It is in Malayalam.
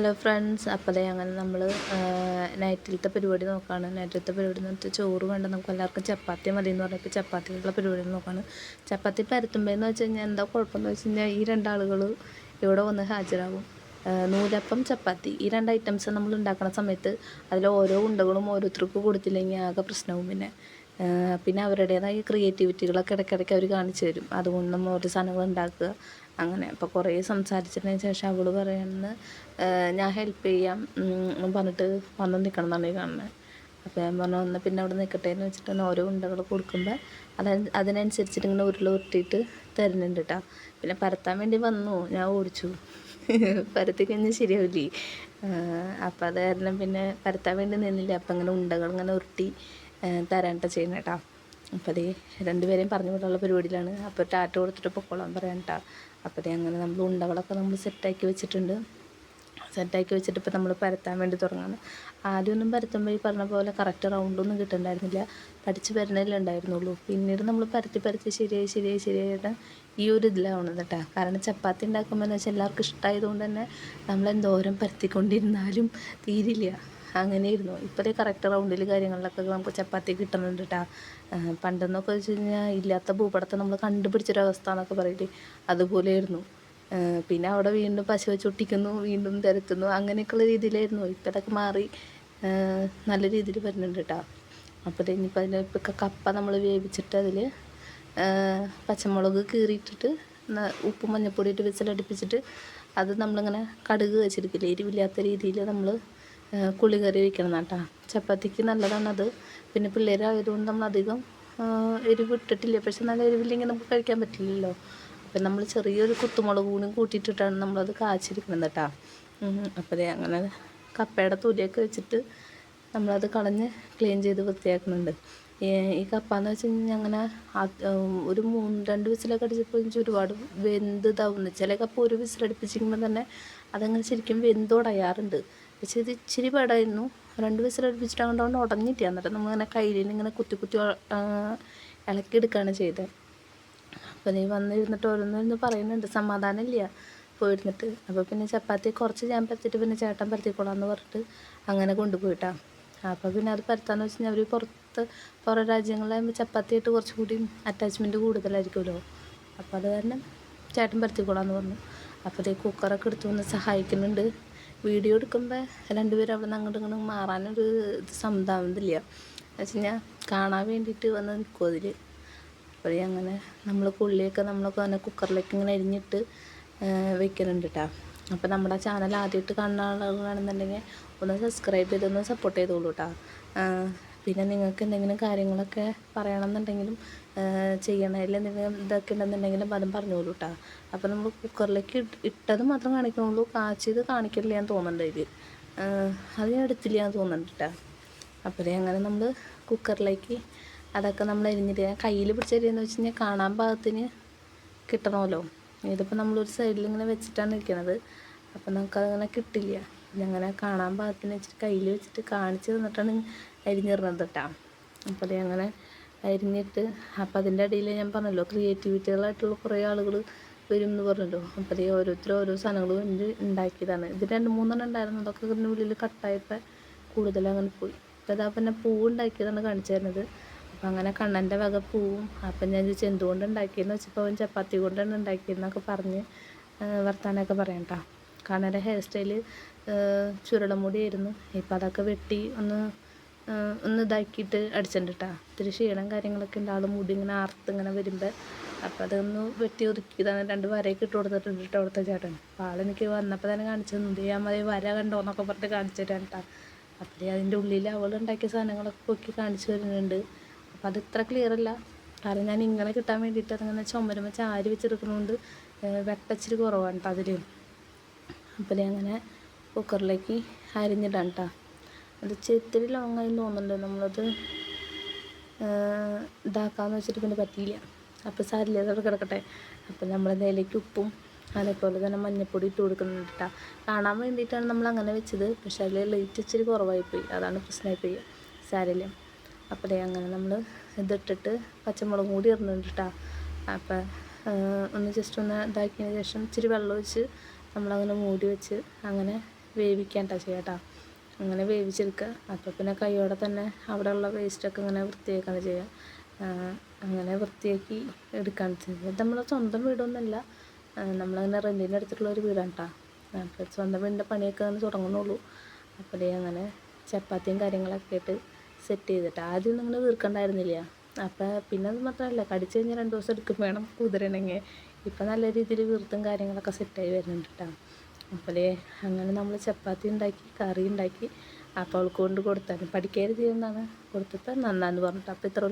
ഹലോ ഫ്രണ്ട്സ് അപ്പോൾ ദേ അങ്ങനെ നമ്മൾ നൈറ്റിലത്തെ പരിപാടി നോക്കുകയാണ് നൈറ്റിലത്തെ പരിപാടി എന്ന് വെച്ചാൽ ചോറ് വേണ്ട നമുക്ക് എല്ലാവർക്കും ചപ്പാത്തി മതി എന്ന് പറഞ്ഞപ്പോൾ ചപ്പാത്തിയുള്ള പരിപാടി നോക്കുകയാണ് ചപ്പാത്തി പരത്തുമ്പോൾ എന്ന് വെച്ച് കഴിഞ്ഞാൽ എന്താ കുഴപ്പമെന്ന് വെച്ച് കഴിഞ്ഞാൽ ഈ രണ്ടാളുകൾ ഇവിടെ വന്ന് ഹാജരാകും. നൂലപ്പം ചപ്പാത്തി ഈ രണ്ട് ഐറ്റംസ് നമ്മൾ ഉണ്ടാക്കുന്ന സമയത്ത് അതിൽ ഓരോ ഉണ്ടകളും ഓരോരുത്തർക്ക് കൊടുത്തില്ലെങ്കിൽ ആകെ പ്രശ്നവും പിന്നെ. പിന്നെ അവരുടേതായ ക്രിയേറ്റിവിറ്റികളൊക്കെ ഇടയ്ക്കിടയ്ക്ക് അവർ കാണിച്ചു തരും. അതുകൊണ്ട് നമ്മൾ ഓരോ സാധനങ്ങൾ ഉണ്ടാക്കുക. അങ്ങനെ. അപ്പോൾ കുറേ സംസാരിച്ചതിന് ശേഷം അവൾ പറയുന്നത് ഞാൻ ഹെൽപ്പ് ചെയ്യാം. പറഞ്ഞിട്ട് വന്ന് നിൽക്കണം എന്നാണ് കാണുന്നത് അപ്പോൾ ഞാൻ പറഞ്ഞു ഒന്ന് പിന്നെ അവിടെ നിൽക്കട്ടെ എന്ന് വെച്ചിട്ട് ഓരോ ഉണ്ടകൾ കൊടുക്കുമ്പോൾ അത് അതിനനുസരിച്ചിട്ട് ഇങ്ങനെ ഉരുള ഉരുട്ടിയിട്ട് തരുന്നുണ്ട് കേട്ടോ പിന്നെ പരത്താൻ വേണ്ടി വന്നു. ഞാൻ ഓടിച്ചു. പരത്തി കഴിഞ്ഞാൽ ശരിയാവില്ലേ അപ്പോൾ അത് കാരണം പിന്നെ പരത്താൻ വേണ്ടി നിന്നില്ല. അപ്പം ഇങ്ങനെ ഉണ്ടകൾ ഇങ്ങനെ ഉരുട്ടി തരാണ്ട ചെയ്യുന്നത് കേട്ടോ അപ്പോൾ അതേ രണ്ടുപേരെയും പറഞ്ഞു വിടാനുള്ള പരിപാടിയിലാണ്. അപ്പോൾ ടാറ്റ കൊടുത്തിട്ട് പൊക്കോളാൻ പറയാൻ കേട്ടോ അപ്പോൾ അതേ അങ്ങനെ നമ്മൾ ഉണ്ടകളൊക്കെ നമ്മൾ സെറ്റാക്കി വെച്ചിട്ടുണ്ട്. സെറ്റാക്കി വെച്ചിട്ട് ഇപ്പോൾ നമ്മൾ പരത്താൻ വേണ്ടി തുടങ്ങാണ്. ആദ്യമൊന്നും പരത്തുമ്പോൾ ഈ പറഞ്ഞ പോലെ കറക്റ്റ് റൗണ്ടൊന്നും കിട്ടുന്നുണ്ടായിരുന്നില്ല പഠിച്ച് വരണേലേ ഉണ്ടായിരുന്നുള്ളൂ. പിന്നീട് നമ്മൾ പരത്തി പരത്തി ശരിയായി ശരിയായി ശരിയായിട്ട് ഈ ഒരു ഇതിലാവണത് കേട്ടോ കാരണം ചപ്പാത്തി ഉണ്ടാക്കുമ്പോൾ എന്ന് വെച്ചാൽ എല്ലാവർക്കും ഇഷ്ടമായതുകൊണ്ട് തന്നെ നമ്മൾ എന്തോരം പരത്തിക്കൊണ്ടിരുന്നാലും തീരില്ല. അങ്ങനെയായിരുന്നു. ഇപ്പോഴത്തെ കറക്റ്റ് റൗണ്ടിൽ കാര്യങ്ങളിലൊക്കെ നമുക്ക് ചപ്പാത്തി കിട്ടുന്നുണ്ട് കേട്ടോ പണ്ടെന്നൊക്കെ വെച്ച് കഴിഞ്ഞാൽ ഇല്ലാത്ത ഭൂപടത്തെ നമ്മൾ കണ്ടുപിടിച്ചൊരവസ്ഥ എന്നൊക്കെ പറയില്ലേ അതുപോലെയായിരുന്നു പിന്നെ അവിടെ വീണ്ടും പശ ചുട്ടിക്കുന്നു വീണ്ടും തിരക്കുന്നു അങ്ങനെയൊക്കെയുള്ള രീതിയിലായിരുന്നു. ഇപ്പം മാറി നല്ല രീതിയിൽ വരുന്നുണ്ട് കേട്ടോ അപ്പോൾ ഇനിയിപ്പോൾ അതിൽ ഇപ്പം കപ്പ നമ്മൾ വേവിച്ചിട്ട് അതിൽ പച്ചമുളക് കീറിയിട്ടിട്ട് ഉപ്പും മഞ്ഞപ്പൊടി ഇട്ട് വിസിലടുപ്പിച്ചിട്ട് അത് നമ്മളിങ്ങനെ കടുക് വെച്ചിരിക്കില്ല എരിവില്ലാത്ത രീതിയിൽ നമ്മൾ കുളി കറി വയ്ക്കണം കേട്ടോ ചപ്പാത്തിക്ക് നല്ലതാണത്. പിന്നെ പിള്ളേരായതുകൊണ്ട് നമ്മൾ അധികം എരിവ് ഇട്ടിട്ടില്ല. പക്ഷെ നല്ല എരിവില്ലെങ്കിൽ നമുക്ക് കഴിക്കാൻ പറ്റില്ലല്ലോ. അപ്പം നമ്മൾ ചെറിയൊരു കുത്തുമുളക് കൂടി കൂട്ടിയിട്ടിട്ടാണ് നമ്മളത് കാച്ചിരിക്കുന്നത് കേട്ടോ. അപ്പോൾ അങ്ങനെ കപ്പയുടെ തൊലിയൊക്കെ വെച്ചിട്ട് നമ്മളത് കളഞ്ഞ് ക്ലീൻ ചെയ്ത് വൃത്തിയാക്കുന്നുണ്ട്. ഈ ഈ കപ്പ എന്ന് വെച്ച് കഴിഞ്ഞാൽ അങ്ങനെ ഒരു മൂന്ന് രണ്ട് വിസിലൊക്കെ അടിച്ചപ്പോൾ എനിക്ക് ഒരുപാട് വെന്ത് ഇതാവുന്നു. ചില കപ്പ ഒരു വിസിലടിപ്പിച്ചിരിക്കുമ്പോൾ തന്നെ അതങ്ങനെ ശരിക്കും വെന്തുടയാറുണ്ട്. പക്ഷെ ഇത് ഇച്ചിരി പാടായിരുന്നു. രണ്ട് വിസിലടുപ്പിച്ചിട്ട് അങ്ങോട്ട് ഉടഞ്ഞിട്ട് എന്നിട്ട് നമ്മളിങ്ങനെ കയ്യിൽ ഇങ്ങനെ കുത്തി കുത്തി ഇളക്കി ഇളക്കിയെടുക്കുകയാണ് ചെയ്തത്. അപ്പോൾ നീ വന്നിരുന്നിട്ട് ഓരോന്നിരുന്ന് പറയുന്നുണ്ട്. സമാധാനമില്ല പോയിരുന്നിട്ട്. അപ്പോൾ പിന്നെ ചപ്പാത്തി കുറച്ച് ഞാൻ പരത്തിയിട്ട് പിന്നെ ചേട്ടൻ പരത്തിക്കോളാം എന്ന് പറഞ്ഞിട്ട് അങ്ങനെ കൊണ്ടുപോയിട്ടാണ് അപ്പോൾ പിന്നെ അത് പരത്താന്ന് വെച്ച് കഴിഞ്ഞാൽ അവർ പുറത്ത് പുറം രാജ്യങ്ങളിലാകുമ്പോൾ ചപ്പാത്തിയായിട്ട് കുറച്ചുകൂടി അറ്റാച്ച്മെന്റ് കൂടുതലായിരിക്കുമല്ലോ. അപ്പോൾ അത് കാരണം ചേട്ടൻ പരത്തിക്കോളാം എന്ന് പറഞ്ഞു. അപ്പോൾ അതേ കുക്കറൊക്കെ എടുത്തു വന്ന് സഹായിക്കുന്നുണ്ട്. വീഡിയോ എടുക്കുമ്പോൾ രണ്ടുപേരും അവിടെ നിന്ന് അങ്ങോട്ടും ഇങ്ങോട്ടും മാറാനൊരു ഇത് സമുദാവുന്നില്ല എന്ന് വെച്ച് കാണാൻ വേണ്ടിയിട്ട് വന്ന് നിൽക്കും അതിൽ അപ്പോൾ അങ്ങനെ നമ്മൾ പുള്ളിയൊക്കെ നമ്മളൊക്കെ അങ്ങനെ കുക്കറിലേക്ക് ഇങ്ങനെ അരിഞ്ഞിട്ട് വെക്കലുണ്ട് കേട്ടോ അപ്പോൾ നമ്മുടെ ചാനൽ ആദ്യമായിട്ട് കാണുന്ന ആളുകളാണെന്നുണ്ടെങ്കിൽ ഒന്ന് സബ്സ്ക്രൈബ് ചെയ്തൊന്ന് സപ്പോർട്ട് ചെയ്തോളൂ കേട്ടോ പിന്നെ നിങ്ങൾക്ക് എന്തെങ്കിലും കാര്യങ്ങളൊക്കെ പറയണമെന്നുണ്ടെങ്കിലും ചെയ്യണതിൽ എന്തെങ്കിലും ഇതൊക്കെ ഉണ്ടെന്നുണ്ടെങ്കിലും അതും പറഞ്ഞോളൂ കേട്ടോ അപ്പോൾ നമ്മൾ കുക്കറിലേക്ക് ഇട്ടത് മാത്രം കാണിക്കുന്നുള്ളൂ കാച്ചിയത് കാണിക്കില്ല എന്ന് തോന്നുന്നുണ്ട് ഇതിൽ അത് ഞാൻ എടുത്തില്ല എന്ന് തോന്നുന്നുണ്ട് കേട്ടോ അപ്പോഴേ അങ്ങനെ നമ്മൾ കുക്കറിലേക്ക് അതൊക്കെ നമ്മൾ അരിഞ്ഞിട്ട് കയ്യിൽ പിടിച്ചരിയെന്ന് വെച്ച് കഴിഞ്ഞാൽ കാണാൻ ഭാഗത്തിന് കിട്ടണമല്ലോ. ഇതിപ്പോൾ നമ്മളൊരു സൈഡിൽ ഇങ്ങനെ വെച്ചിട്ടാണ് ഇരിക്കുന്നത് അപ്പം നമുക്കതങ്ങനെ കിട്ടില്ല. അങ്ങനെ കാണാൻ പാകത്തിന് വെച്ചിട്ട് കയ്യിൽ വെച്ചിട്ട് കാണിച്ച് തന്നിട്ടാണ് അരിഞ്ഞിരുന്നത് കേട്ടോ അപ്പോൾ അത് അങ്ങനെ അരിഞ്ഞിട്ട് അപ്പം അതിന്റെ ഇടയിൽ ഞാൻ പറഞ്ഞല്ലോ ക്രിയേറ്റിവിറ്റികളായിട്ടുള്ള കുറേ ആളുകൾ വരും എന്ന് പറഞ്ഞല്ലോ. അപ്പോൾ അതേ ഓരോരുത്തരും ഓരോ സാധനങ്ങൾ വേണ്ടി ഉണ്ടാക്കിയതാണ്. ഇത് രണ്ട് മൂന്നെണ്ണം ഉണ്ടായിരുന്നു. അതൊക്കെ ഇതിന്റെ ഉള്ളിൽ കട്ടായപ്പോൾ കൂടുതൽ അങ്ങനെ പോയി. അപ്പോൾ ഇതാ പിന്നെ പൂ ഉണ്ടാക്കിയതാണ് കാണിച്ചു തരുന്നത്. അപ്പം അങ്ങനെ കണ്ണന്റെ വക പൂവും അപ്പം ഞാൻ ചോദിച്ചു എന്തുകൊണ്ട് ഉണ്ടാക്കിയെന്ന് വെച്ചപ്പോൾ അവൻ ചപ്പാത്തി കൊണ്ടാണ് ഉണ്ടാക്കിയെന്നൊക്കെ പറഞ്ഞ് വർത്താനമൊക്കെ പറയാം കേട്ടോ കണ്ണന്റെ ഹെയർ സ്റ്റൈൽ ചുരുളമുടിയായിരുന്നു ഇപ്പം അതൊക്കെ വെട്ടി ഒന്ന് ഒന്ന് ഇതാക്കിയിട്ട് അടിച്ചിട്ടുണ്ട് കേട്ടോ ഇത്തിരി ക്ഷീണം കാര്യങ്ങളൊക്കെ ഉണ്ട്. ആൾ മുടി ഇങ്ങനെ ആർത്ത് ഇങ്ങനെ വരുമ്പോൾ അപ്പോൾ അതൊന്ന് വെട്ടി ഒതുക്കിയതാണ് രണ്ട് വരയൊക്കെ ഇട്ട് കൊടുത്തിട്ടുണ്ട് കേട്ടോ അവിടുത്തെ ചേട്ടൻ. അപ്പോൾ ആളെനിക്ക് വന്നപ്പോൾ തന്നെ കാണിച്ചു തന്നു. മതി വര കണ്ടോ എന്നൊക്കെ പറഞ്ഞിട്ട് കാണിച്ചു തരാം കേട്ടോ അതിന്റെ ഉള്ളിൽ അവൾ ഉണ്ടാക്കിയ സാധനങ്ങളൊക്കെ പൊക്കി കാണിച്ചു തരുന്നുണ്ട്. അപ്പോൾ അത് ഇത്ര ക്ലിയർ അല്ല. കാരണം ഞാൻ ഇങ്ങനെ കിട്ടാൻ വേണ്ടിയിട്ട് അതിങ്ങനെ ചുമരുമ്പോൾ ചാരി വെച്ചെടുക്കുന്നതുകൊണ്ട് വെട്ടച്ചിരി കുറവാണ് കേട്ടോ അതിൽ അപ്പോൾ അങ്ങനെ കുക്കറിലേക്ക് അരിഞ്ഞിടാം കേട്ടോ അത് ഇത്തിരി ലോങ്ങായി തോന്നുന്നുണ്ട്. നമ്മളത് ഇതാക്കാമെന്ന് വെച്ചിട്ട് പിന്നെ പറ്റിയില്ല. അപ്പോൾ സാരില്ല കിടക്കട്ടെ. അപ്പോൾ നമ്മൾ അതിലേക്ക് ഉപ്പും അതേപോലെ തന്നെ മഞ്ഞൾപ്പൊടി ഇട്ട് കൊടുക്കുന്നുണ്ട് കേട്ടോ കാണാൻ വേണ്ടിയിട്ടാണ് നമ്മൾ അങ്ങനെ വെച്ചത്. പക്ഷേ അതിൽ ലൈറ്റ് ഇച്ചിരി കുറവായിപ്പോയി അതാണ് പ്രശ്നമായിപ്പോയി സാരില്ല അപ്പോൾ അങ്ങനെ നമ്മൾ ഇതിട്ടിട്ട് പച്ചമുളകും കൂടി ഇടുന്നുണ്ട് കേട്ടോ അപ്പോൾ ഒന്ന് ജസ്റ്റ് ഒന്ന് ഇതാക്കിയതിന് ശേഷം ഇച്ചിരി വെള്ളം ഒഴിച്ച് നമ്മളങ്ങനെ മൂടി വെച്ച് അങ്ങനെ വേവിക്കാൻ ചേട്ടാ അങ്ങനെ വേവിച്ചെടുക്കുക അപ്പോൾ പിന്നെ കൈയോടെ തന്നെ അവിടെയുള്ള വേസ്റ്റൊക്കെ ഇങ്ങനെ വൃത്തിയാക്കുകയാണ് ചെയ്യുക അങ്ങനെ വൃത്തിയാക്കി എടുക്കാണ് ചെയ്യുന്നത് നമ്മൾ സ്വന്തം വീടൊന്നുമല്ല. നമ്മളങ്ങനെ റെന്റിന്റെ അടുത്തുള്ള ഒരു വീടാണ് കേട്ടോ അപ്പോൾ സ്വന്തം വീടിന്റെ പണിയൊക്കെ അങ്ങനെ തുടങ്ങുന്നുള്ളൂ. അപ്പോൾ അങ്ങനെ ചപ്പാത്തിയും കാര്യങ്ങളൊക്കെ ആയിട്ട് സെറ്റ് ചെയ്തിട്ട് ആദ്യം നിങ്ങൾ തീർക്കണ്ടായിരുന്നില്ല അപ്പോൾ പിന്നെ അത് മാത്രമല്ല കടിച്ചു കഴിഞ്ഞാൽ രണ്ട് ദിവസം എടുക്കും വേണം കുതിരണമെങ്കിൽ ഇപ്പം നല്ല രീതിയിൽ വീർത്തും കാര്യങ്ങളൊക്കെ സെറ്റായി വരുന്നുണ്ട് കേട്ടോ അപ്പോൾ അങ്ങനെ നമ്മൾ ചപ്പാത്തി ഉണ്ടാക്കി കറി ഉണ്ടാക്കി അപ്പോൾ അവൾക്ക് കൊണ്ട് കൊടുത്താൽ പഠിക്കരുത് എന്നാണ് കൊടുത്തപ്പോൾ നന്നാന്ന് പറഞ്ഞിട്ട് അപ്പോൾ ഇത്ര